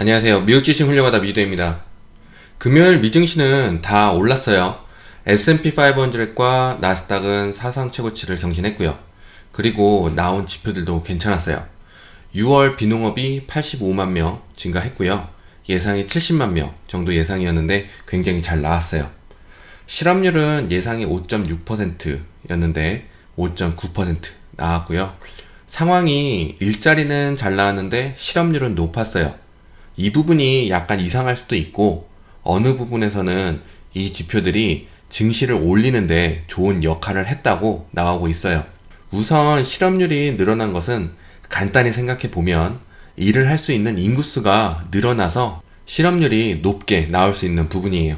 안녕하세요. 미국 주식 훌륭하다 미도입니다. 금요일 미증시는 다 올랐어요. S&P 500과 나스닥은 사상 최고치를 경신했고요. 그리고 나온 지표들도 괜찮았어요. 6월 비농업이 85만 명 증가했고요. 예상이 70만 명 정도 예상이었는데 굉장히 잘 나왔어요. 실업률은 예상이 5.6%였는데 5.9% 나왔고요. 상황이 일자리는 잘 나왔는데 실업률은 높았어요. 이 부분이 약간 이상할 수도 있고 어느 부분에서는 이 지표들이 증시를 올리는데 좋은 역할을 했다고 나오고 있어요. 우선 실업률이 늘어난 것은 간단히 생각해 보면 일을 할 수 있는 인구수가 늘어나서 실업률이 높게 나올 수 있는 부분이에요.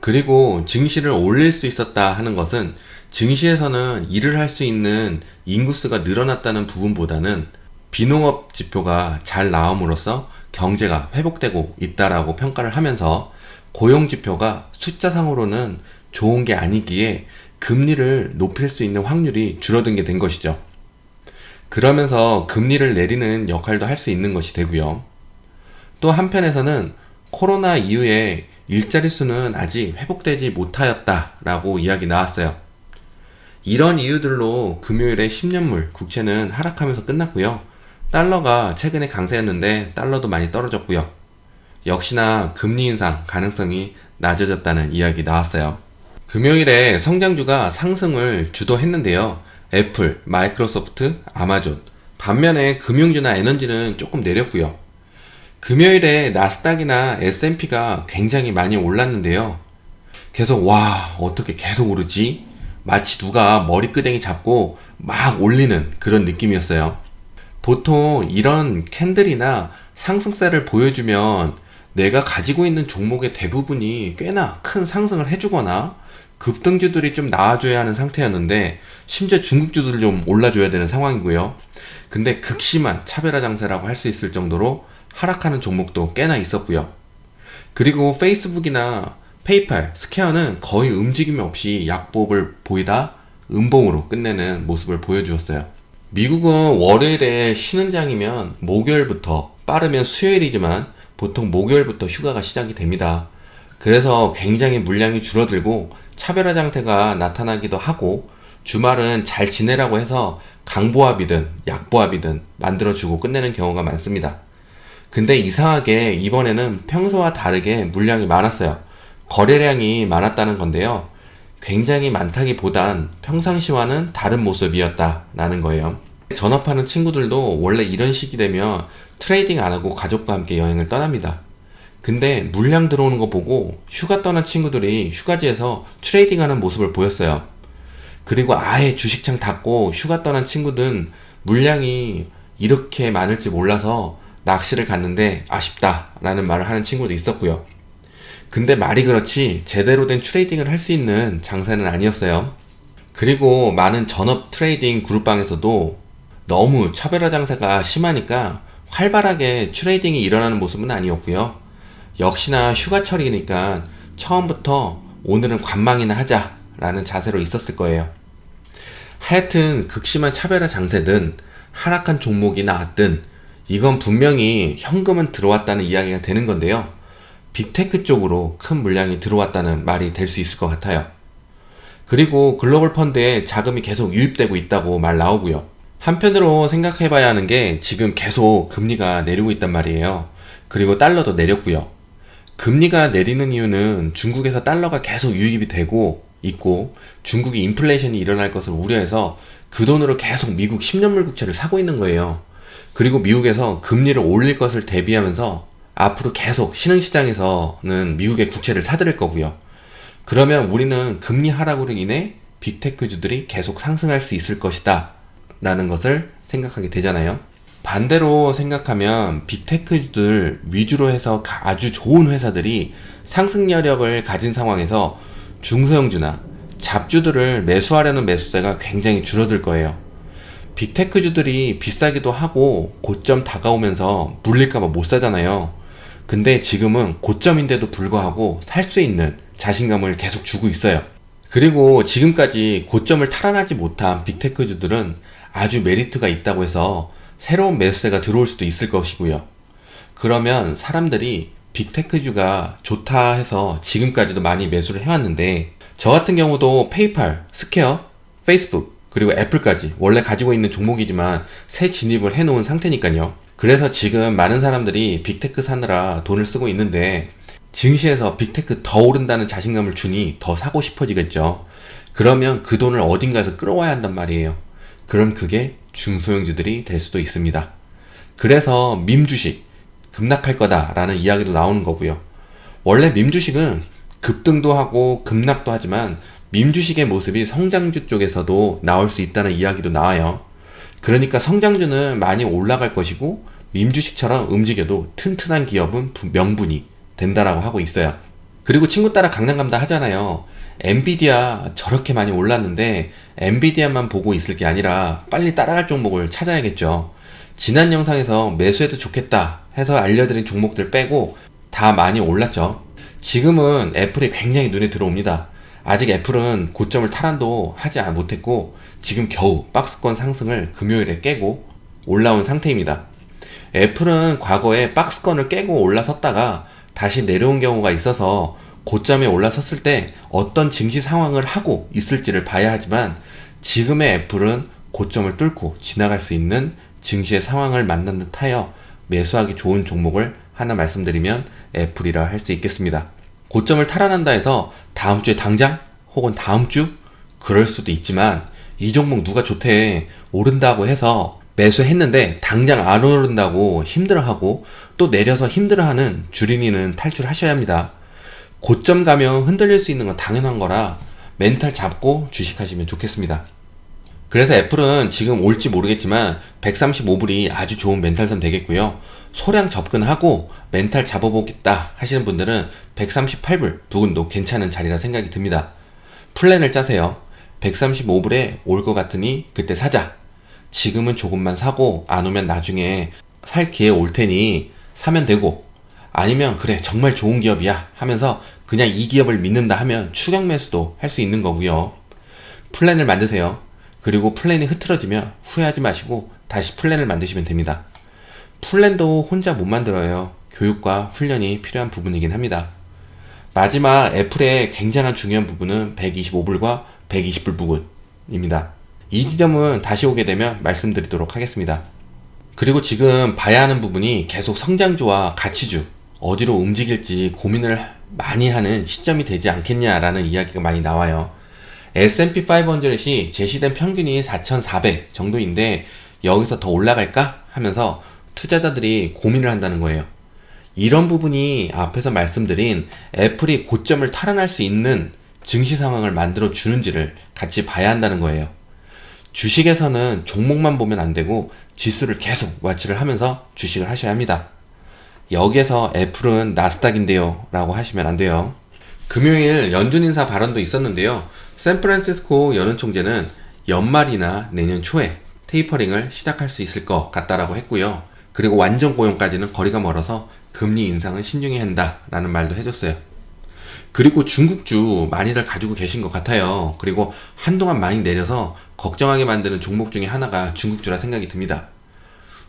그리고 증시를 올릴 수 있었다 하는 것은 증시에서는 일을 할 수 있는 인구수가 늘어났다는 부분보다는 비농업 지표가 잘 나옴으로써 경제가 회복되고 있다라고 평가를 하면서 고용 지표가 숫자상으로는 좋은 게 아니기에 금리를 높일 수 있는 확률이 줄어든 게 된 것이죠. 그러면서 금리를 내리는 역할도 할 수 있는 것이 되고요. 또 한편에서는 코로나 이후에 일자리 수는 아직 회복되지 못하였다라고 이야기 나왔어요. 이런 이유들로 금요일에 10년물 국채는 하락하면서 끝났고요. 달러가 최근에 강세였는데 달러도 많이 떨어졌고요. 역시나 금리 인상 가능성이 낮아졌다는 이야기 나왔어요. 금요일에 성장주가 상승을 주도했는데요. 애플, 마이크로소프트, 아마존. 반면에 금융주나 에너지는 조금 내렸고요. 금요일에 나스닥이나 S&P가 굉장히 많이 올랐는데요. 계속 와 어떻게 계속 오르지? 마치 누가 머리끄댕이 잡고 막 올리는 그런 느낌이었어요. 보통 이런 캔들이나 상승세를 보여주면 내가 가지고 있는 종목의 대부분이 꽤나 큰 상승을 해주거나 급등주들이 좀 나와줘야 하는 상태였는데 심지어 중국주들 좀 올라줘야 되는 상황이고요. 근데 극심한 차별화 장세라고 할 수 있을 정도로 하락하는 종목도 꽤나 있었고요. 그리고 페이스북이나 페이팔, 스퀘어는 거의 움직임 없이 약복을 보이다 음봉으로 끝내는 모습을 보여주었어요. 미국은 월요일에 쉬는 장이면 목요일부터 빠르면 수요일이지만 보통 목요일부터 휴가가 시작이 됩니다. 그래서 굉장히 물량이 줄어들고 차별화 장태가 나타나기도 하고 주말은 잘 지내라고 해서 강보합이든 약보합이든 만들어주고 끝내는 경우가 많습니다. 근데 이상하게 이번에는 평소와 다르게 물량이 많았어요. 거래량이 많았다는 건데요. 굉장히 많다기보단 평상시와는 다른 모습이었다라는 거예요. 전업하는 친구들도 원래 이런 시기 되면 트레이딩 안 하고 가족과 함께 여행을 떠납니다. 근데 물량 들어오는 거 보고 휴가 떠난 친구들이 휴가지에서 트레이딩 하는 모습을 보였어요. 그리고 아예 주식창 닫고 휴가 떠난 친구들은 물량이 이렇게 많을지 몰라서 낚시를 갔는데 아쉽다라는 말을 하는 친구도 있었고요. 근데 말이 그렇지 제대로 된 트레이딩을 할 수 있는 장사는 아니었어요. 그리고 많은 전업 트레이딩 그룹방에서도 너무 차별화 장사가 심하니까 활발하게 트레이딩이 일어나는 모습은 아니었고요. 역시나 휴가철이니까 처음부터 오늘은 관망이나 하자라는 자세로 있었을 거예요. 하여튼 극심한 차별화 장세든 하락한 종목이 나왔든 이건 분명히 현금은 들어왔다는 이야기가 되는 건데요. 빅테크 쪽으로 큰 물량이 들어왔다는 말이 될 수 있을 것 같아요. 그리고 글로벌 펀드에 자금이 계속 유입되고 있다고 말 나오고요. 한편으로 생각해 봐야 하는 게 지금 계속 금리가 내리고 있단 말이에요. 그리고 달러도 내렸고요. 금리가 내리는 이유는 중국에서 달러가 계속 유입이 되고 있고 중국이 인플레이션이 일어날 것을 우려해서 그 돈으로 계속 미국 10년물 국채를 사고 있는 거예요. 그리고 미국에서 금리를 올릴 것을 대비하면서 앞으로 계속 신흥시장에서는 미국의 국채를 사들일 거고요. 그러면 우리는 금리 하락으로 인해 빅테크주들이 계속 상승할 수 있을 것이다. 라는 것을 생각하게 되잖아요. 반대로 생각하면 빅테크주들 위주로 해서 아주 좋은 회사들이 상승 여력을 가진 상황에서 중소형주나 잡주들을 매수하려는 매수세가 굉장히 줄어들 거예요. 빅테크주들이 비싸기도 하고 고점 다가오면서 물릴까봐 못 사잖아요. 근데 지금은 고점인데도 불구하고 살 수 있는 자신감을 계속 주고 있어요. 그리고 지금까지 고점을 탈환하지 못한 빅테크주들은 아주 메리트가 있다고 해서 새로운 매수세가 들어올 수도 있을 것이고요. 그러면 사람들이 빅테크주가 좋다 해서 지금까지도 많이 매수를 해왔는데 저 같은 경우도 페이팔, 스퀘어, 페이스북 그리고 애플까지 원래 가지고 있는 종목이지만 새 진입을 해놓은 상태니까요. 그래서 지금 많은 사람들이 빅테크 사느라 돈을 쓰고 있는데 증시에서 빅테크 더 오른다는 자신감을 주니 더 사고 싶어지겠죠. 그러면 그 돈을 어딘가에서 끌어와야 한단 말이에요. 그럼 그게 중소형주들이 될 수도 있습니다. 그래서 밈주식 급락할 거다라는 이야기도 나오는 거고요. 원래 밈주식은 급등도 하고 급락도 하지만 밈주식의 모습이 성장주 쪽에서도 나올 수 있다는 이야기도 나와요. 그러니까 성장주는 많이 올라갈 것이고 밈주식처럼 움직여도 튼튼한 기업은 부- 명분이 된다라고 하고 있어요. 그리고 친구 따라 강남 간다 하잖아요. 엔비디아 저렇게 많이 올랐는데 엔비디아만 보고 있을 게 아니라 빨리 따라갈 종목을 찾아야겠죠. 지난 영상에서 매수해도 좋겠다 해서 알려드린 종목들 빼고 다 많이 올랐죠. 지금은 애플이 굉장히 눈에 들어옵니다. 아직 애플은 고점을 탈환도 하지 못했고 지금 겨우 박스권 상승을 금요일에 깨고 올라온 상태입니다. 애플은 과거에 박스권을 깨고 올라섰다가 다시 내려온 경우가 있어서 고점에 올라섰을 때 어떤 증시 상황을 하고 있을지를 봐야 하지만 지금의 애플은 고점을 뚫고 지나갈 수 있는 증시의 상황을 만난 듯 하여 매수하기 좋은 종목을 하나 말씀드리면 애플이라 할 수 있겠습니다. 고점을 탈환한다 해서 다음 주에 당장 혹은 다음 주 그럴 수도 있지만 이 종목 누가 좋대 오른다고 해서 매수했는데 당장 안 오른다고 힘들어하고 또 내려서 힘들어하는 주린이는 탈출하셔야 합니다. 고점 가면 흔들릴 수 있는 건 당연한 거라 멘탈 잡고 주식하시면 좋겠습니다. 그래서 애플은 지금 올지 모르겠지만 135불이 아주 좋은 멘탈선 되겠고요. 소량 접근하고 멘탈 잡아보겠다 하시는 분들은 138불 부근도 괜찮은 자리라 생각이 듭니다. 플랜을 짜세요. 135불에 올 것 같으니 그때 사자. 지금은 조금만 사고 안 오면 나중에 살 기회 올 테니 사면 되고 아니면 그래 정말 좋은 기업이야 하면서 그냥 이 기업을 믿는다 하면 추격 매수도 할 수 있는 거고요. 플랜을 만드세요. 그리고 플랜이 흐트러지면 후회하지 마시고 다시 플랜을 만드시면 됩니다. 플랜도 혼자 못 만들어요. 교육과 훈련이 필요한 부분이긴 합니다. 마지막 애플의 굉장한 중요한 부분은 125불과 120불 부분입니다. 이 지점은 다시 오게 되면 말씀드리도록 하겠습니다. 그리고 지금 봐야 하는 부분이 계속 성장주와 가치주 어디로 움직일지 고민을 많이 하는 시점이 되지 않겠냐라는 이야기가 많이 나와요. S&P 500이 제시된 평균이 4,400 정도인데 여기서 더 올라갈까 하면서 투자자들이 고민을 한다는 거예요. 이런 부분이 앞에서 말씀드린 애플이 고점을 탈환할 수 있는 증시 상황을 만들어 주는지를 같이 봐야 한다는 거예요. 주식에서는 종목만 보면 안 되고 지수를 계속 와치를 하면서 주식을 하셔야 합니다. 여기에서 애플은 나스닥인데요 라고 하시면 안 돼요. 금요일 연준 인사 발언도 있었는데요. 샌프란시스코 연은 총재는 연말이나 내년 초에 테이퍼링을 시작할 수 있을 것 같다라고 했고요. 그리고 완전 고용까지는 거리가 멀어서 금리 인상은 신중해야 한다라는 말도 해줬어요. 그리고 중국주 많이들 가지고 계신 것 같아요. 그리고 한동안 많이 내려서 걱정하게 만드는 종목 중에 하나가 중국주라 생각이 듭니다.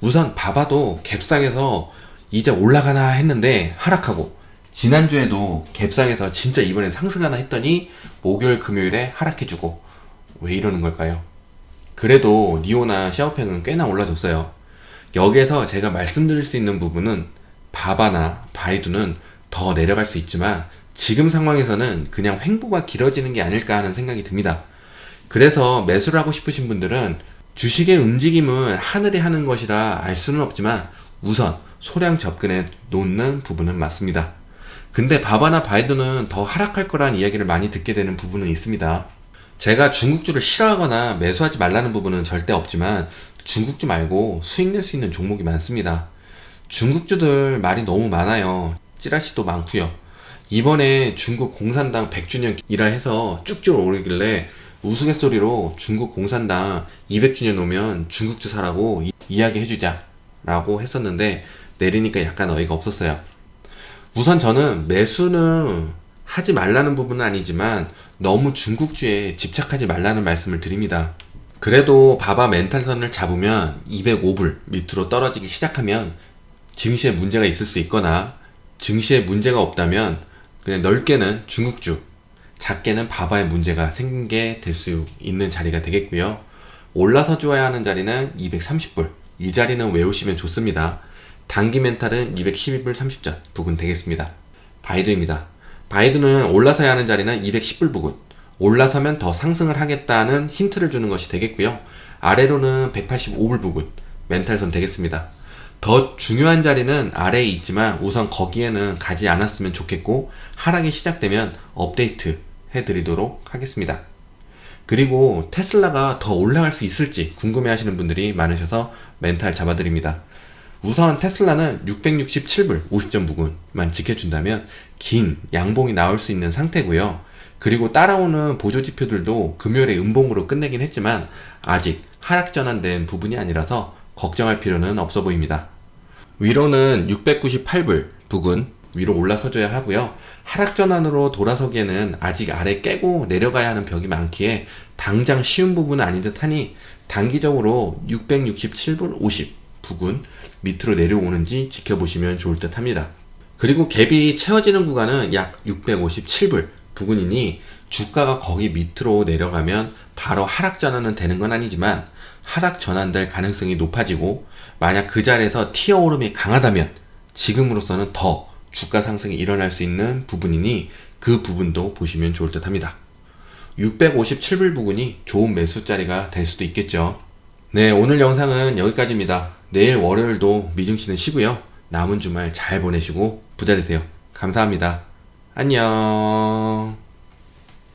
우선 봐봐도 갭상에서 이제 올라가나 했는데 하락하고 지난주에도 갭상에서 진짜 이번에 상승하나 했더니 목요일 금요일에 하락해주고 왜 이러는 걸까요? 그래도 니오나 샤오팽은 꽤나 올라줬어요. 여기에서 제가 말씀드릴 수 있는 부분은 바바나 바이두는 더 내려갈 수 있지만 지금 상황에서는 그냥 횡보가 길어지는 게 아닐까 하는 생각이 듭니다. 그래서 매수를 하고 싶으신 분들은 주식의 움직임은 하늘이 하는 것이라 알 수는 없지만 우선 소량 접근해 놓는 부분은 맞습니다. 근데 바바나 바이두는 더 하락할 거라는 이야기를 많이 듣게 되는 부분은 있습니다. 제가 중국주를 싫어하거나 매수하지 말라는 부분은 절대 없지만 중국주 말고 수익 낼 수 있는 종목이 많습니다. 중국주들 말이 너무 많아요. 찌라시도 많고요. 이번에 중국 공산당 100주년이라 해서 쭉쭉 오르길래 우스갯소리로 중국 공산당 200주년 오면 중국주 사라고 이- 이야기해주자 라고 했었는데 내리니까 약간 어이가 없었어요. 우선 저는 매수는 하지 말라는 부분은 아니지만 너무 중국주에 집착하지 말라는 말씀을 드립니다. 그래도 바바 멘탈선을 잡으면 205불 밑으로 떨어지기 시작하면 증시에 문제가 있을 수 있거나 증시에 문제가 없다면 그냥 넓게는 중국주, 작게는 바바의 문제가 생긴 게될 수 있는 자리가 되겠고요. 올라서 주어야 하는 자리는 230불. 이 자리는 외우시면 좋습니다. 단기 멘탈은 212불 30전 부근 되겠습니다. 바이두입니다. 바이두는 올라서야 하는 자리는 210불 부근. 올라서면 더 상승을 하겠다는 힌트를 주는 것이 되겠고요. 아래로는 185불 부근. 멘탈선 되겠습니다. 더 중요한 자리는 아래에 있지만 우선 거기에는 가지 않았으면 좋겠고 하락이 시작되면 업데이트 해드리도록 하겠습니다. 그리고 테슬라가 더 올라갈 수 있을지 궁금해 하시는 분들이 많으셔서 멘탈 잡아드립니다. 우선 테슬라는 667불 50점 부근만 지켜준다면 긴 양봉이 나올 수 있는 상태고요. 그리고 따라오는 보조 지표들도 금요일에 음봉으로 끝내긴 했지만 아직 하락 전환된 부분이 아니라서 걱정할 필요는 없어 보입니다. 위로는 698불 부근 위로 올라서줘야 하고요. 하락 전환으로 돌아서기에는 아직 아래 깨고 내려가야 하는 벽이 많기에 당장 쉬운 부분은 아닌 듯 하니 단기적으로 667불 50 부근 밑으로 내려오는지 지켜보시면 좋을 듯 합니다. 그리고 갭이 채워지는 구간은 약 657불 부근이니 주가가 거기 밑으로 내려가면 바로 하락 전환은 되는 건 아니지만 하락 전환될 가능성이 높아지고 만약 그 자리에서 튀어 오름이 강하다면 지금으로서는 더 주가 상승이 일어날 수 있는 부분이니 그 부분도 보시면 좋을 듯 합니다. 657불 부근이 좋은 매수 자리가 될 수도 있겠죠. 네, 오늘 영상은 여기까지입니다. 내일 월요일도 미증시는 쉬고요. 남은 주말 잘 보내시고 부자 되세요. 감사합니다. 안녕.